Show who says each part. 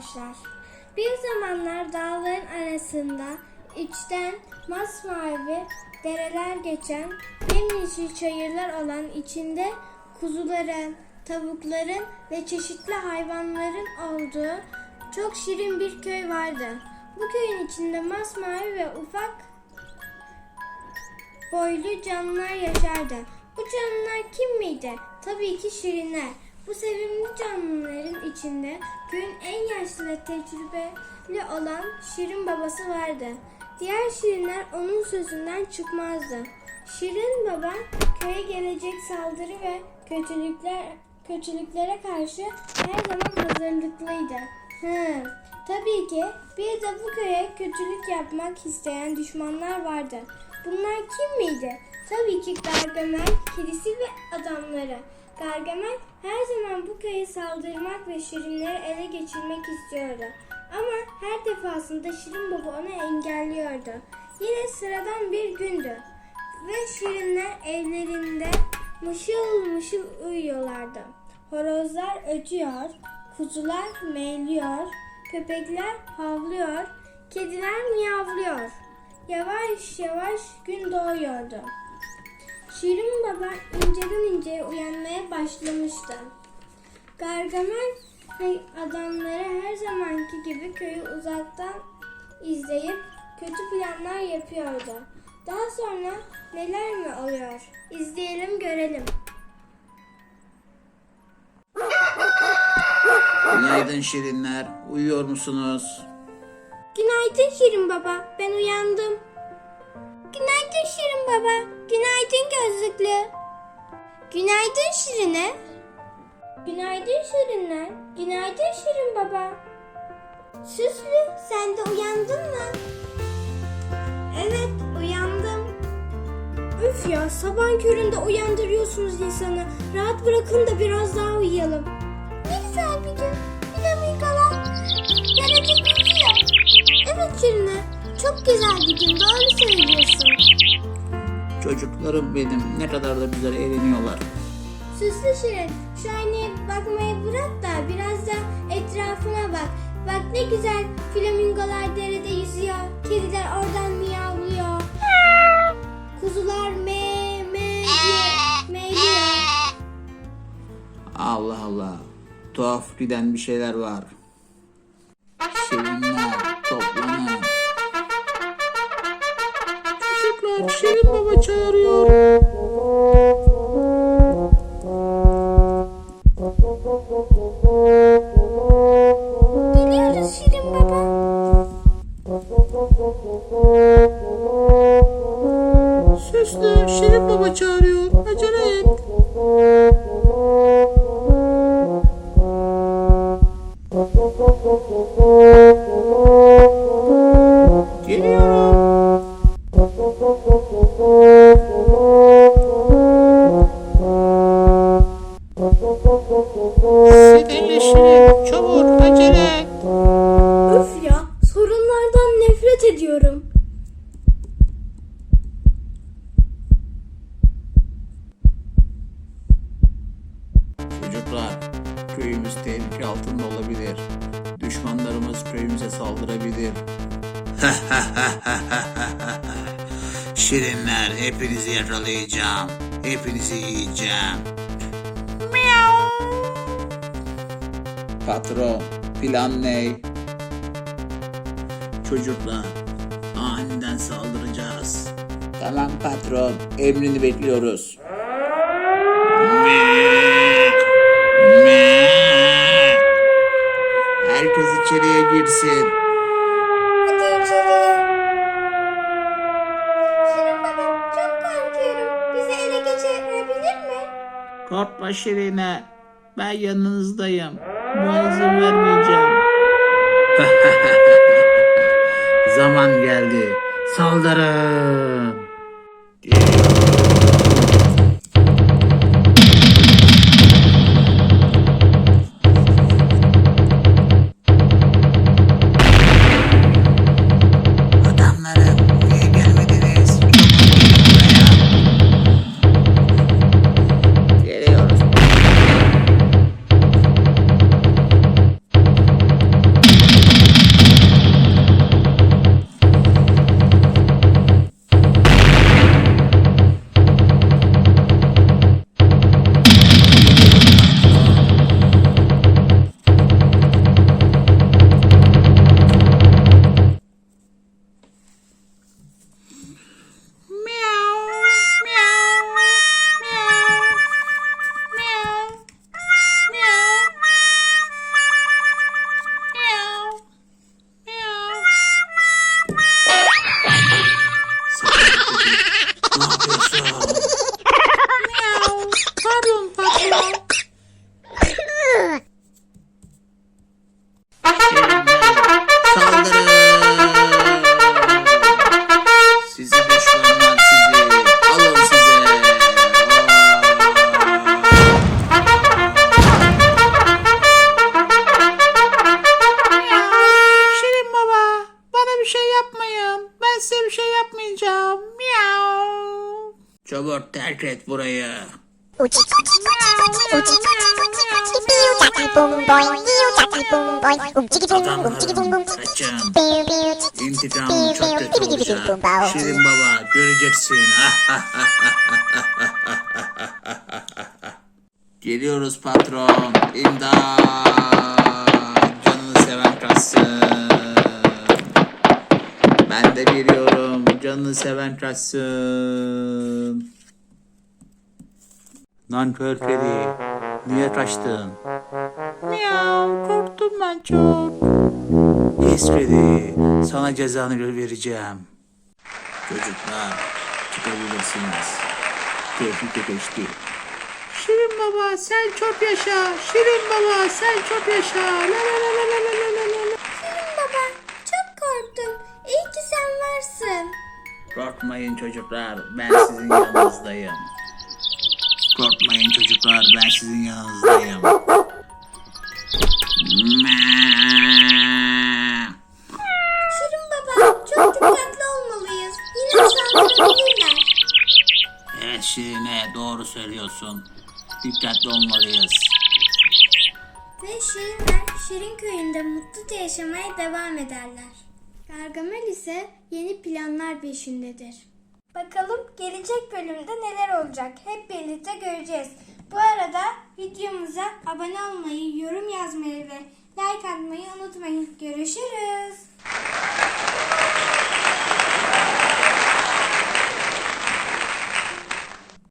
Speaker 1: demişler. Bir zamanlar dağların arasında içten masmavi dereler geçen, yemyeşil çayırlar olan içinde kuzuların, tavukların ve çeşitli hayvanların olduğu çok şirin bir köy vardı. Bu köyün içinde masmavi ve ufak boylu canlılar yaşardı. Bu canlılar kim miydi? Tabii ki şirinler. Bu sevimli canlıların içinde köyün en yaşlı ve tecrübeli olan Şirin babası vardı. Diğer şirinler onun sözünden çıkmazdı. Şirin baba köye gelecek saldırı ve kötülükler kötülüklere karşı her zaman hazırlıklıydı. Hı. Tabii ki bir de bu köye kötülük yapmak isteyen düşmanlar vardı. Bunlar kim miydi? Tabii ki Gargamel, kilisi ve adamları. Gargamel her zaman bu köye saldırmak ve Şirinleri ele geçirmek istiyordu. Ama her defasında Şirin Baba onu engelliyordu. Yine sıradan bir gündü. Ve Şirinler evlerinde mışıl mışıl uyuyorlardı. Horozlar ötüyor, kuzular meyliyor, köpekler havlıyor, kediler miyavlıyor. Yavaş yavaş gün doğuyordu. Şirin baba inceden inceye uyanmaya başlamıştı. Gargamel adamları her zamanki gibi köyü uzaktan izleyip kötü planlar yapıyordu. Daha sonra neler mi oluyor? İzleyelim görelim.
Speaker 2: Günaydın şirinler. Uyuyor musunuz?
Speaker 1: Günaydın Şirin baba, ben uyandım. Günaydın Şirin baba, günaydın gözlüklü. Günaydın Şirine. Günaydın Şirinler, günaydın Şirin baba. Süslü, sen de uyandın mı? Evet, uyandım. Üf ya, sabahın köründe uyandırıyorsunuz insanı. Rahat bırakın da biraz daha uyuyalım. Ne güzel bir gün. Flamingolar. Gelecek yüzüyor. Evet Şirine, çok güzel bir gün. Doğru söylüyorsun.
Speaker 2: Çocuklarım benim ne kadar da güzel eğleniyorlar.
Speaker 1: Süslü Şirin, şu aynaya bakmayı bırak da biraz da etrafına bak. Bak ne güzel flamingolar derede yüzüyor. Kediler oradan miyavlıyor. Kuzular me me diye meyliyor.
Speaker 2: Allah Allah. Tuhaf giden bir şeyler var. Şirinler toplanın. Çocuklar Şirin Süslü Şirin Baba çağırıyor. Acele et. Geliyorum. Köyümüz tehlike altında olabilir. Düşmanlarımız köyümüze saldırabilir. Şirinler, hepinizi yakalayacağım. Hepinizi yiyeceğim. Patron, plan ne? Çocuklar, aniden saldıracağız. Tamam patron, emrini bekliyoruz. Herkes içeriye girsin.
Speaker 1: Hadi içeriye. Şirin baba, çok korkuyorum. Bizi ele geçirebilir mi?
Speaker 2: Korkma Şirine. Ben yanınızdayım. İzin vermeyeceğim. Zaman geldi. Saldırın. Adamlarım
Speaker 3: bum.
Speaker 2: Adamlarım kaçın.
Speaker 3: Piu piu
Speaker 2: İntikamım çok kötü olacak. Şirin baba göreceksin. Geliyoruz patron. İmdat. Canını seven kaçsın. Ben de geliyorum. Canını seven kaçsın. Nankör kedi. Niye kaçtın? Miau korktum ben çok. Pis kedi. Sana cezanı vereceğim. Çocuklar çıkabilirsiniz. Tehlike geçti. Şirin baba sen çok yaşa. Şirin baba sen çok yaşa. La la la la la la la la Korkmayın çocuklar, ben sizin yanınızdayım. Korkmayın çocuklar, ben sizin yanınızdayım.
Speaker 1: Şirin baba çok dikkatli olmalıyız. Yine saldırabilirler.
Speaker 2: Evet Şirine, doğru söylüyorsun. Dikkatli olmalıyız.
Speaker 1: Ve Şirinler Şirin köyünde mutluca yaşamaya devam ederler. Gargamel ise yeni planlar peşindedir. Bakalım gelecek bölümde neler olacak hep birlikte göreceğiz. Bu arada videomuza abone olmayı, yorum yazmayı ve like atmayı unutmayın. Görüşürüz.